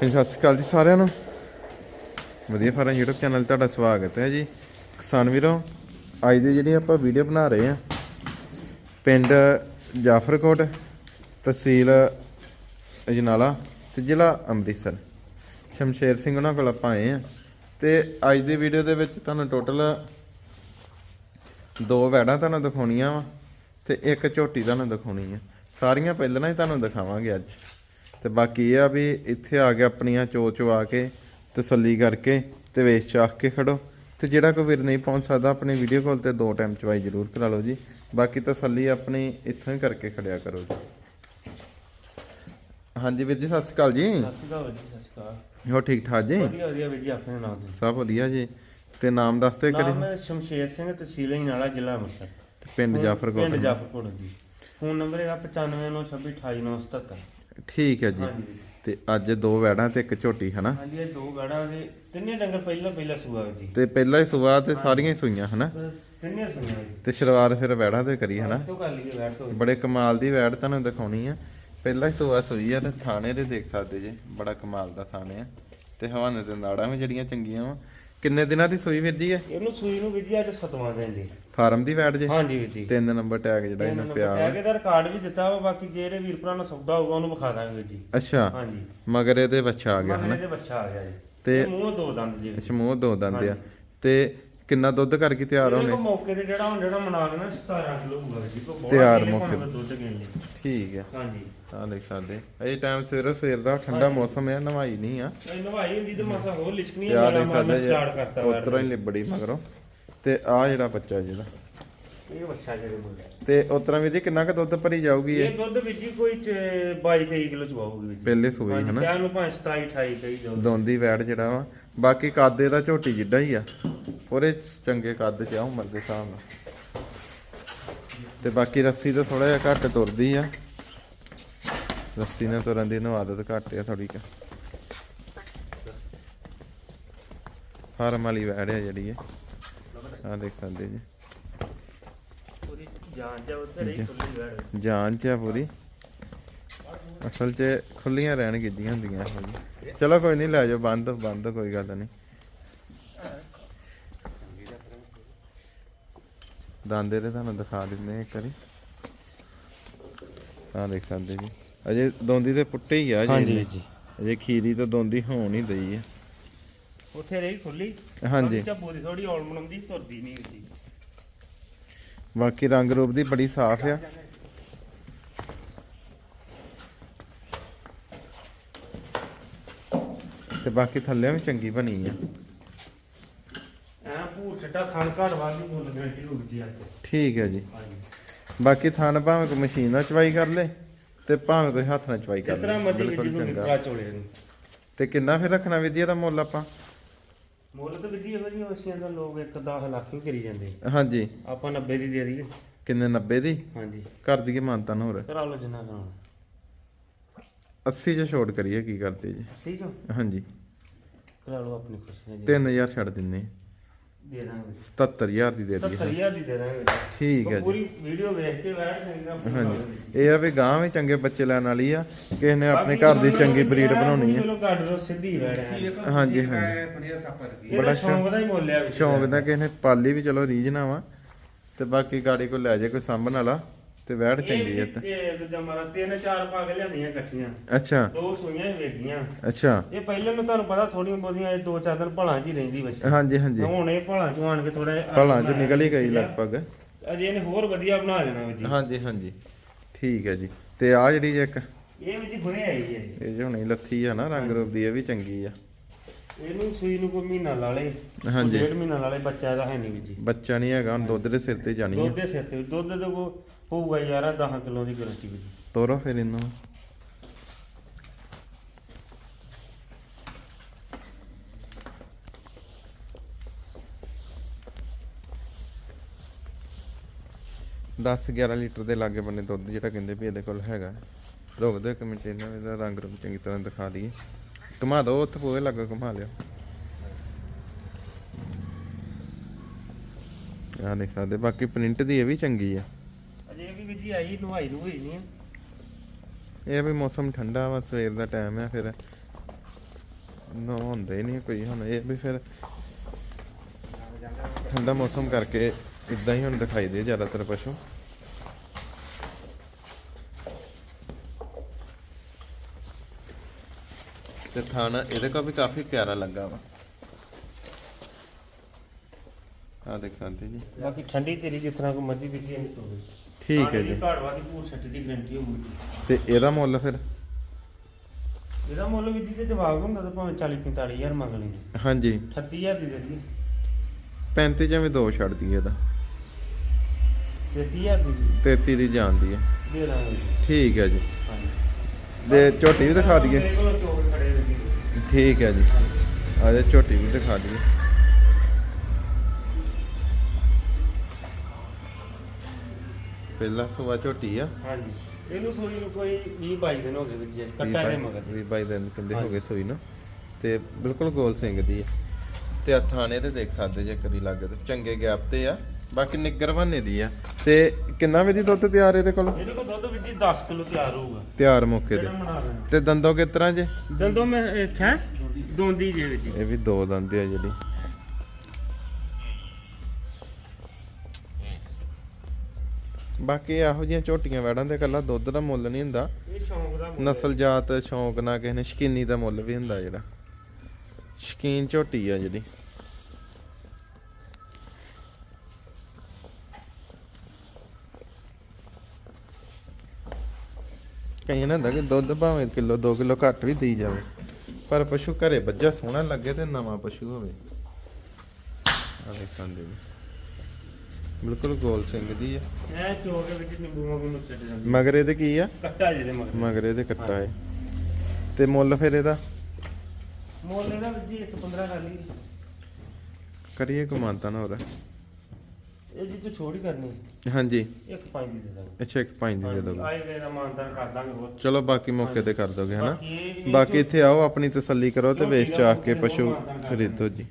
ਹਾਂਜੀ, ਸਤਿ ਸ਼੍ਰੀ ਅਕਾਲ ਜੀ ਸਾਰਿਆਂ ਨੂੰ। ਵਧੀਆ ਫਾਰਮ YouTube ਚੈਨਲ 'ਤੇ ਤੁਹਾਡਾ ਸਵਾਗਤ ਹੈ ਜੀ। ਕਿਸਾਨ ਵੀਰੋ ਅੱਜ ਦੀ ਜਿਹੜੀ ਆਪਾਂ ਵੀਡੀਓ ਬਣਾ ਰਹੇ ਆ ਪਿੰਡ ਜਾਫਰਕੋਟ ਤਹਿਸੀਲ ਅਜਨਾਲਾ ਤੇ ਜ਼ਿਲ੍ਹਾ ਅੰਮ੍ਰਿਤਸਰ। ਸ਼ਮਸ਼ੇਰ ਸਿੰਘ ਉਹਨਾਂ ਕੋਲ ਆਪਾਂ ਆਏ ਆ ਤੇ ਅੱਜ ਦੀ ਵੀਡੀਓ ਦੇ ਵਿੱਚ ਤੁਹਾਨੂੰ ਟੋਟਲ ਦੋ ਵੈੜਾਂ ਤੁਹਾਨੂੰ ਦਿਖਾਉਣੀਆਂ ਵਾ ਤੇ ਇੱਕ ਝੋਟੀ ਤੁਹਾਨੂੰ ਦਿਖਾਉਣੀ ਆ। ਸਾਰੀਆਂ ਪਹਿਲਾਂ ਹੀ ਤੁਹਾਨੂੰ ਦਿਖਾਵਾਂਗੇ ਅੱਜ। ਤੇ ਬਾਕੀ ਇਹ ਆ ਵੀ ਇੱਥੇ ਆ ਕੇ ਆਪਣੀਆਂ ਚੋ ਚੋ ਆ ਕੇ ਤਸੱਲੀ ਕਰਕੇ ਤੇ ਵੇਚ ਚਾਖ ਕੇ ਖੜੋ। ਤੇ ਜਿਹੜਾ ਕੋਈ ਵੀਰ ਨਹੀਂ ਪਹੁੰਚ ਸਕਦਾ ਆਪਣੀ ਵੀਡੀਓ ਕਾਲ ਤੇ ਦੋ ਟਾਈਮ ਚਵਾਈ ਜ਼ਰੂਰ ਕਰਾ ਲਓ ਜੀ। ਬਾਕੀ ਤਸੱਲੀ ਆਪਣੀ ਇੱਥੋਂ ਹੀ ਕਰਕੇ ਖੜਿਆ ਕਰੋ ਜੀ। ਹਾਂਜੀ ਵੀਰ ਜੀ ਸਤਿ ਸ਼੍ਰੀ ਅਕਾਲ ਜੀ। ਸਤਿ ਸ਼੍ਰੀ ਅਕਾਲ ਜੀ ਸਤਿ ਸ਼੍ਰੀ ਅਕਾਲ। ਹੋ ਠੀਕ ਠਾਕ ਜੀ? ਵਧੀਆ ਵਧੀਆ ਵੀਰ ਜੀ ਆਪਣੇ ਨਾਮ ਦੇ ਸਭ ਵਧੀਆ ਜੀ। ਤੇ ਨਾਮ ਦੱਸਦੇ ਨਾਮ ਕਰੀ ਹੈ ਸ਼ਮਸ਼ੇਰ ਸਿੰਘ ਤਹਿਸੀਲ ਨਾਲਾ ਜ਼ਿਲ੍ਹਾ ਅੰਮ੍ਰਿਤਸਰ। ਪਿੰਡ ਜਾਫਰਕੋਟ ਪਿੰਡ ਜਾਫਰਕੋਟ ਜੀ। ਫੋਨ ਨੰਬਰ ਹੈਗਾ 9596288977 ਠੀਕ ਹੈ ਜੀ। ਹਾਂਜੀ ਤੇ ਅੱਜ ਦੋ ਵੈੜਾਂ ਤੇ ਇੱਕ ਝੋਟੀ ਹਨਾ? ਹਾਂਜੀ ਇਹ ਦੋ ਗਾੜਾਂ ਦੇ ਤਿੰਨੇ ਡੰਗਰ ਪਹਿਲਾਂ ਪਹਿਲਾਂ ਸੂਆ ਵਿੱਚ ਜੀ। ਤੇ ਪਹਿਲਾਂ ਹੀ ਸੁਬਾਹ ਤੇ ਸਾਰੀਆਂ ਹੀ ਸੂਈਆਂ ਹਨਾ? ਤੇ ਤਿੰਨੇ ਸੁਣਿਆ ਜੀ। ਤੇ ਸ਼ੁਰੂਆਤ ਫਿਰ ਵੈੜਾਂ ਤੇ ਕਰੀ ਹਨਾ? ਤੋਂ ਕਰ ਲਈਏ ਬੈਠ ਤੋਂ। ਬੜੇ ਕਮਾਲ ਦੀ ਵੈੜ ਤੁਹਾਨੂੰ ਦਿਖਾਉਣੀ ਆ। ਪਹਿਲਾਂ ਹੀ ਸੁਬਾਹ ਸੂਈ ਆ ਤੇ ਥਾਣੇ ਦੇ ਦੇਖ ਸਕਦੇ ਜੇ ਬੜਾ ਕਮਾਲ ਦਾ ਥਾਣੇ ਆ। ਤੇ ਹਵਾਨੇ ਤੇ ਨਾੜਾਂ ਵੀ ਜਿਹੜੀਆਂ ਚੰਗੀਆਂ ਵਾ। ਕਿੰਨੇ ਦਿਨਾਂ ਦੀ ਸੂਈ ਵੀਰ ਜੀ ਹੈ? ਇਹਨੂੰ ਸੂਈ ਨੂੰ ਵੀਰ ਜੀ ਅੱਜ ਸਤਵਾਂ ਦਿਨ ਜੀ ਫਾਰਮ ਦੀ ਵੈੜ ਜੇ? ਹਾਂਜੀ ਵੀਰ ਜੀ ਤਿੰਨ ਨੰਬਰ ਟੈਗ ਜਿਹੜਾ ਇਹਨਾਂ ਪਿਆ। ਕਹਿ ਕੇ ਦਾ ਰਿਕਾਰਡ ਵੀ ਦਿੱਤਾ ਵਾ ਬਾਕੀ ਜਿਹੜੇ ਵੀਰ ਭਰਾ ਨੂੰ ਸੌਦਾ ਹੋਊਗਾ ਉਹਨੂੰ ਵਿਖਾ ਦਾਂਗੇ ਵੀਰ ਜੀ ਅੱਛਾ। ਹਾਂਜੀ। ਮਗਰ ਇਹਦੇ ਬੱਚਾ ਆ ਗਿਆ ਹਨਾ? ਇਹਦੇ ਬੱਚਾ ਆ ਗਿਆ ਜੀ। ਤੇ ਮੂੰਹ ਦੋ ਦੰਦ ਜੀ। ਅੱਛਾ ਮੂੰਹ ਦੋ ਦੰਦ ਆ। ਤੇ ਕਿੰਨਾ ਦੁੱਧ ਕਰਕੇ ਤਿਆਰ ਇਹਦੇ ਹੋਣੇ? ਕੋਲ ਮੌਕੇ ਤੇ ਜਿਹੜਾ ਹੁਣ ਜਿਹੜਾ ਮਨਾ ਦੇਣਾ 17 ਕਿਲੋ ਹੋਊਗਾ ਜੀ। ਕੋ ਬਹੁਤ ਤਿਆਰ ਮੌਕੇ ਦੁੱਧ ਜੀ ਠੀਕ ਹੈ ਹਾਂਜੀ। ਆ ਦੇਖ ਸਕਦੇ ਇਹ ਟਾਈਮ ਸਵੇਰੇ ਸਵੇਰ ਦਾ ਠੰਡਾ ਮੌਸਮ ਹੈ ਨਵਾਈ ਨਹੀਂ ਆ। ਨਵਾਈ ਹੁੰਦੀ ਤੇ ਮਾਸਾ ਹੋਰ ਲਿਸ਼ਕਣੀ ਦੇਖ ਮਾਰਨਾ ਸਟਾਰਟ ਕਰਤਾ ਉਤਰੋਂ ਹੀ ਲਿਬੜੀ ਮਗਰੋਂ। ਤੇ ਆ ਜਿਹੜਾ ਬੱਚਾ ਜਿਹਦਾ ਇਹ ਬੱਚਾ ਜਿਹੜੇ ਬੋਲੇ ਤੇ ਉਤਰਾਂ ਵੀ ਜੀ ਕਿੰਨਾ ਕੁ ਦੁੱਧ ਭਰੀ ਜਾਊਗੀ ਇਹ? ਦੁੱਧ ਵਿੱਚ ਹੀ ਕੋਈ 22 23 ਕਿਲੋ ਚਵਾਉਗੀ ਵਿੱਚ ਪਹਿਲੇ ਸੂਈ ਹਾਂਜੀ ਹਨਾ? ਕਹਿਣ ਨੂੰ ਭਾਵੇਂ 27 28 ਕਹੀ ਜਾਓ ਦੋਂਦੀ ਵੈੜ ਜਿਹੜਾ ਵਾ। ਬਾਕੀ ਕਾਦੇ ਦਾ ਝੋਟੀ ਜਿੱਡਾ ਹੀ ਆ। ਪੂਰੇ ਚੰਗੇ ਕੱਦ ਚ ਆ ਉਮਰ ਦੇ ਹਿਸਾਬ ਨਾਲ। ਤੇ ਬਾਕੀ ਰੱਸੀ ਤਾਂ ਥੋੜਾ ਜਿਹਾ ਘੱਟ ਤੁਰਦੀ ਆ। ਰੱਸੀ ਨਾਲ ਤੁਰਨ ਦੀ ਨੂੰ ਆਦਤ ਘੱਟ ਆ ਥੋੜੀ ਕਿ। ਫਾਰਮ ਵਾਲੀ ਵੈੜ ਆ ਜਿਹੜੀ ਇਹ। ਆ ਦੇਖ ਸਕਦੇ ਜੀ। ਪੂਰੀ ਜਾਨ ਚ ਉੱਥੇ ਰਹੀ ਖੁੱਲੀ ਵੜ। ਜਾਨ ਚ ਆ ਪੂਰੀ। ਅਸਲ 'ਚ ਖੁੱਲੀਆਂ ਰਹਿਣ ਗਿੱਜੀਆਂ ਹੁੰਦੀਆਂ ਚਲੋ ਕੋਈ ਨਹੀਂ ਲੈ ਜਾਓ ਬੰਦ ਬੰਦ ਕੋਈ ਗੱਲ ਨਹੀਂ। ਦਾੰਦੇ ਤੇ ਤੁਹਾਨੂੰ ਦਿਖਾ ਦਿੰਦੇ ਆ ਇੱਕ ਵਾਰੀ। ਆ ਦੇਖ ਸਕਦੇ ਜੀ। ਅਜੇ ਦੋਂਦੀ ਤੇ ਪੁੱਟੇ ਹੀ ਆ ਜੀ ਹਾਂਜੀ। ਜੀ। ਅਜੇ ਖੀਰੀ ਤਾਂ ਦੋਂਦੀ ਹੋਣ ਹੀ ਦਈ ਆ। ਉੱਥੇ ਰਹੀ ਖੁੱਲੀ? ਹਾਂਜੀ। ਚ ਪੂਰੀ ਥੋੜੀ ਔਲਮਣ ਦੀ ਤੁਰਦੀ ਨਹੀਂ ਸੀ ਬਾਕੀ ਰੰਗ ਰੂਪ ਦੀ ਬੜੀ ਸਾਫ਼ ਆ। ਤੇ ਬਾਕੀ ਥੱਲੇ ਵੀ ਚੰਗੀ ਬਣੀ ਆ। ਥਣ ਵਾਲੀ ਮੁੱਲ ਗਰੰਟੀ ਅੱਜ। ਠੀਕ ਹੈ ਜੀ। ਹਾਂਜੀ। ਬਾਕੀ ਥਣ ਭਾਵੇਂ ਕੋਈ ਮਸ਼ੀਨ ਨਾਲ ਚਵਾਈ ਕਰ ਲੇ ਤੇ ਭਾਵੇਂ ਕੋਈ ਹੱਥ ਨਾਲ ਚਵਾਈ ਕਰ ਜਿਸ ਤਰ੍ਹਾਂ ਲੇ ਮਰਜ਼ੀ ਬਿਲਕੁਲ ਜਿਹਨੂੰ ਚੰਗਾ। ਮਿੱਠਾ ਚੋਲੇ ਨੂੰ। ਤੇ ਕਿੰਨਾ ਫਿਰ ਰੱਖਣਾ ਵਿਧੀ ਦਾ ਮੁੱਲ ਆਪਾਂ? ਮੁੱਲ ਤਾਂ ਵਿਧੀ ਇਹੋ ਜਿਹੀਆਂ ਵਸੀਆਂ ਦਾ ਲੋਕ 1 10 ਲੱਖ ਵੀ ਕਰੀ ਜਾਂਦੇ। ਹਾਂਜੀ। ਆਪਾਂ 90 ਦੀ ਦੇ ਦਈਏ। ਕਿੰਨੇ 90 ਦੀ? ਹਾਂਜੀ। ਕਰ ਦਈਏ ਮਾਨਤਾ ਨੂੰ ਹੋਰ ਕਰਾ ਲਓ ਜਿੰਨਾ ਕਰਾਉਣਾ। 80 ਚ ਛੋਟ ਕਰੀਏ ਕੀ ਕਰਦੇ ਜੀ? ਠੀਕ ਹੋ ਹਾਂਜੀ। ਕਰਾ ਲਓ ਆਪਣੀ ਖੁਸ਼ੀ ਨਾਲ ਜੀ। 3000 ਛੱਡ ਦਿੰਨੇ ਦੇ ਦਾਂਗੇ। 77000 ਦੀ ਦੇ ਦਈਏ। 70000 ਦੀ ਦੇ ਦਾਂਗੇ ਠੀਕ ਹੈ ਉਹ ਪੂਰੀ ਵੀਡੀਓ ਵੇਖ ਕੇ ਬੈਠ ਜਾਏਗਾ ਹਾਂਜੀ। ਇਹ ਆ ਵੀ ਗਾਂ ਵੀ ਚੰਗੇ ਬੱਚੇ ਲੈਣ ਵਾਲੀ ਆ। ਕਿਸੇ ਨੇ ਆਪਣੇ ਘਰ ਦੀ ਚੰਗੀ ਬਰੀਡ ਬਣਾਉਣੀ ਆ। ਚਲੋ ਕੱਢ ਲਓ ਸਿੱਧੀ ਬੈਠ ਹਾਂਜੀ ਹਾਂਜੀ। ਬੜਾ ਬੜਾ ਸ਼ੌਂਕ ਦਾ ਹੀ ਮੁੱਲ ਆ ਵਿੱਚ ਸ਼ੌਂਕ ਦਾ ਕਿਸੇ ਨੇ ਪਾਲੀ ਵੀ ਚਲੋ ਰੀਝਣਾ ਵਾ। ਤੇ ਬਾਕੀ ਗਾੜੀ ਕੋ ਲੈ ਜੇ ਕੋਈ ਸਾਂਭਣ ਵਾਲਾ। ਤੇ ਵੈੜ ਚੰਗੀ ਹੈ ਤੇ। ਇਹ ਦੂਜਾ ਮਾਰਾ ਤਿੰਨ ਚਾਰ ਪਾ ਕੇ ਲਿਆਂਦੀਆਂ ਇਕੱਠੀਆਂ। ਅੱਛਾ। ਦੋ ਸੂਈਆਂ ਹੀ ਵੇਗੀਆਂ ਅੱਛਾ। ਇਹ ਪਹਿਲਾਂ ਨੂੰ ਤੁਹਾਨੂੰ ਪਤਾ ਥੋੜੀਆਂ ਬਹੁਤੀਆਂ ਇਹ ਦੋ ਚਾਰ ਦਿਨ ਭਲਾਂ 'ਚ ਹੀ ਰਹਿੰਦੀ ਵੈਸੇ ਹਾਂਜੀ ਹਾਂਜੀ। ਹੁਣ ਇਹ ਭਲਾਂ 'ਚੋਂ ਆਣ ਕੇ ਥੋੜਾ ਭਲਾ ਚ ਨਿਕਲ ਹੀ ਗਈ ਲਗਭਗ। ਅਜੇ ਇਹਨੇ ਹੋਰ ਵਧੀਆ ਬਣਾ ਲੈਣਾ ਵਿੱਚ ਹਾਂਜੀ ਹਾਂਜੀ। ਠੀਕ ਹੈ ਜੀ। ਤੇ ਆ ਜਿਹੜੀ ਜੇ ਇੱਕ ਇਹ ਵਿੱਚ ਹੁਣੇ ਆਈ ਹੈ ਜੀ। ਇਹ ਹੁਣੀ ਲੱਥੀ ਆ ਨਾ ਰੰਗ ਰੂਪ ਦੀ ਇਹ ਵੀ ਚੰਗੀ ਆ। ਇਹਨੂੰ ਸੂਈ ਨੂੰ ਕੋਈ ਮਹੀਨਾ ਲਾ ਲੇ। ਹਾਂਜੀ। ਡੇਢ ਮਹੀਨਾ ਲਾ ਲੇ ਬੱਚਾ ਇਹਦਾ ਹੈ ਨਹੀਂ ਜੀ। ਬੱਚਾ ਨਹੀਂ ਹੈਗਾ ਦੁੱਧ ਦੇ ਸਿਰ ਤੇ ਜਾਣੀ ਆ। ਦੁੱਧ ਦੇ ਸਿਰ ਤੇ ਦੁੱਧ ਦੇ ਕੋ ਹੋਊਗਾ ਯਾਰ 10 ਕਿਲੋ ਦੀ ਗਰੰਟੀ ਵਿੱਚ ਤੋਰੋ ਫਿਰ ਇਹਨੂੰ। ਦਸ 11 ਲੀਟਰ ਦੇ ਲਾਗੇ ਬੰਨੇ ਦੁੱਧ, ਜਿਹੜਾ ਕਹਿੰਦੇ ਵੀ ਇਹਦੇ ਕੋਲ ਹੈਗਾ। ਰੋਕ ਦਿਓ ਇੱਕ ਮਿੰਟ, ਇਹਨਾਂ ਦਾ ਰੰਗ ਰੂਪ ਚੰਗੀ ਤਰ੍ਹਾਂ ਦਿਖਾ ਦਈਏ। ਘੁਮਾ ਦਿਓ ਉੱਥੇ ਪੂਰੇ ਲਾਗੇ ਘੁਮਾ ਲਿਓ। ਆ ਦੇਖ ਸਕਦੇ ਬਾਕੀ ਪ੍ਰਿੰਟ ਦੀ ਇਹ ਵੀ ਚੰਗੀ ਆ। ਅਜੇ ਵੀ ਵਿੱਚ ਜੀ ਆਈ ਨਵਾਈ ਨੂੰ ਹੋਈ ਨਹੀਂ ਆ। ਇਹ ਵੀ ਮੌਸਮ ਠੰਡਾ ਵਾ ਸਵੇਰ ਦਾ ਟਾਈਮ ਆ ਫਿਰ। ਨਾ ਹੁੰਦੇ ਹੀ ਨਹੀਂ ਕੋਈ ਹੁਣ ਇਹ ਵੀ ਫਿਰ ਠੰਡਾ ਮੌਸਮ ਕਰਕੇ ਇਦਾਂ ਹੀ ਹੁਣ ਦਿਖਾਈ ਦੇ ਜ਼ਿਆਦਾਤਰ ਪਸ਼ੂ। ਤੇ ਥਾਣਾ ਇਹਦੇ ਕੋ ਵੀ ਕਾਫੀ ਪਿਆਰਾ ਲੱਗਾ ਵਾ। ਆ ਦੇਖ ਸਕਦੇ ਜੀ। ਬਾਕੀ ਠੰਡੀ ਤੇਰੀ ਜਿਸ ਤਰ੍ਹਾਂ ਕੋ ਮਰਜ਼ੀ ਵਿਕੀ ਨਹੀਂ ਤੋਵੇ ਠੀਕ ਹੈ ਜੀ। ਘਾੜਵਾ ਦੀ ਭੂਰ ਸੱਟ ਦੀ ਗਰੰਟੀ ਹੋਊਗੀ। ਤੇ ਇਹਦਾ ਮੁੱਲ ਫਿਰ? ਇਹਦਾ ਮੁੱਲ ਵੀ ਤੇ ਜਵਾਬ ਹੁੰਦਾ ਤਾਂ ਭਾਵੇਂ 40 45000 ਮੰਗ ਲਈ ਹਾਂਜੀ। 38000 ਦੀ ਦੇ ਦੀ 35 ਜਿਵੇਂ ਦੋ ਛੱਡ ਦਈਏ ਇਹਦਾ। 33000 ਦੀ 33 ਦੀ ਜਾਂਦੀ ਹੈ। ਦੇ ਦਾਂਗੇ ਠੀਕ ਹੈ ਜੀ। ਦੇ ਝੋਟੀ ਵੀ ਦਿਖਾ ਦਈਏ। ਠੀਕ ਹੈ ਜੀ। ਆ ਜੇ ਝੋਟੀ ਵੀ ਦਿਖਾ ਦਈਏ। ਪਹਿਲਾ ਸੁਆ ਝੋਟੀ ਆ। ਹਾਂਜੀ। ਇਹਨੂੰ ਸੋਈ ਨੂੰ ਕੋਈ 20 22 ਦਿਨ ਹੋ ਗਏ ਵਿੱਚ ਜੀ ਕੱਟਾ ਦੇ ਮਗਰ ਵੀ ਬਾਈ ਦਿਨ ਕਹਿੰਦੇ ਹੋ। ਗਏ ਸੂਈ ਨਾ। ਤੇ ਬਿਲਕੁਲ ਗੋਲ ਸਿੰਘ ਦੀ ਹੈ ਤੇ ਆ ਥਾਣੇ ਤੇ ਦੇਖ ਸਕਦੇ ਜੇ ਕਰੀ ਲੱਗੇ ਤੇ ਚੰਗੇ ਗੈਪ ਤੇ ਆ। ਬਾਕੀ ਨਿੱਗਰ ਬਹਾਨੇ ਦੀ ਆ। ਤੇ ਕਿੰਨਾ ਵਜੇ ਦੁੱਧ ਤਿਆਰ ਇਹਦੇ ਕੋਲ? ਇਹਦੇ ਕੋਲ ਦੁੱਧ ਵਿੱਚ 10 ਕਿਲੋ ਤਿਆਰ ਹੋਊਗਾ। ਤਿਆਰ ਮੌਕੇ ਤੇ। ਤੇ ਦੰਦੋਂ ਕਿਸ ਤਰ੍ਹਾਂ ਜੇ? ਦੰਦੋਂ ਮੈਂ ਖੈ? ਦੋਂਦੀ ਜੇ ਵਿੱਚ ਇਹ ਵੀ ਦੋ ਦੰਦ ਆ ਜਿਹੜੀ। ਬਾਕੀ ਇਹੋ ਜਿਹੀਆਂ ਝੋਟੀਆਂ ਵੜਾਂ ਦੇ ਕੱਲਾ ਦੁੱਧ ਦਾ ਮੁੱਲ ਨਹੀਂ ਹੁੰਦਾ। ਇਹ ਸ਼ੌਂਕ ਦਾ ਮੁੱਲ ਹੈ। ਨਸਲ ਜਾਤ ਸ਼ੌਂਕ ਨਾਲ ਕਿਸੇ ਨੇ ਸ਼ਕੀਨੀ ਦਾ ਮੁੱਲ ਵੀ ਹੁੰਦਾ ਜਿਹੜਾ। ਸ਼ਕੀਨ ਝੋਟੀ ਆ ਜਿਹੜੀ। ਕਈਆਂ ਨੇ ਹੁੰਦਾ ਕਿ ਦੁੱਧ ਭਾਵੇਂ ਕਿਲੋ 2 ਕਿਲੋ ਘੱਟ ਵੀ ਦੇਈ ਜਾਵੇ ਪਰ ਪਸ਼ੂ ਘਰੇ ਬੱਜਾ ਸੋਹਣਾ ਲੱਗੇ ਤੇ ਨਵਾਂ ਪਸ਼ੂ ਹੋਵੇ। ਆ ਵੇਖਾਂ ਦੇ ਬਿਲਕੁਲ ਗੋਲ ਸਿੰਘ ਦੀ ਆ। ਇਹ ਚੋਰ ਦੇ ਵਿੱਚ ਨਿੰਬੂ ਵਾਂਗੂ ਨੂੰ ਚੱਟ ਜਾਂਦੀ। ਮਗਰ ਇਹਦੇ ਕੀ ਆ? ਕੱਟਾ ਜਿਹਦੇ ਮਗਰ। ਮਗਰ ਇਹਦੇ ਕੱਟਾ ਹੈ। ਤੇ ਮੁੱਲ ਫਿਰ ਇਹਦਾ? ਮੁੱਲ ਇਹਦਾ ਜੀ 115 ਕਰ ਲਈ ਕਰੀਏ ਕਮਾਂਤਾ ਨਾ ਹੋਰ ਇਹ ਜੀ ਤੂੰ ਛੋੜ ਕਰਨੀ। ਹਾਂਜੀ। ਇੱਕ ਪੰਜ ਦੀ ਦੇ ਦਾਂਗੇ ਅੱਛਾ ਇੱਕ ਪੰਜ ਦੀ ਦੇ ਦੋਗੇ ਆਏ ਵੇ ਦਾ ਮਾਨਦਾਰ ਕਰ ਦਾਂਗੇ ਬਹੁਤ ਚਲੋ ਬਾਕੀ ਮੌਕੇ ਤੇ ਕਰ ਦੋਗੇ ਹਨਾ? ਬਾਕੀ ਇੱਥੇ ਆਓ ਆਪਣੀ ਤਸੱਲੀ ਕਰੋ ਤੇ ਵੇਚ ਚਾਕ ਕੇ ਦਾ ਪਸ਼ੂ ਖਰੀਦੋ ਜੀ।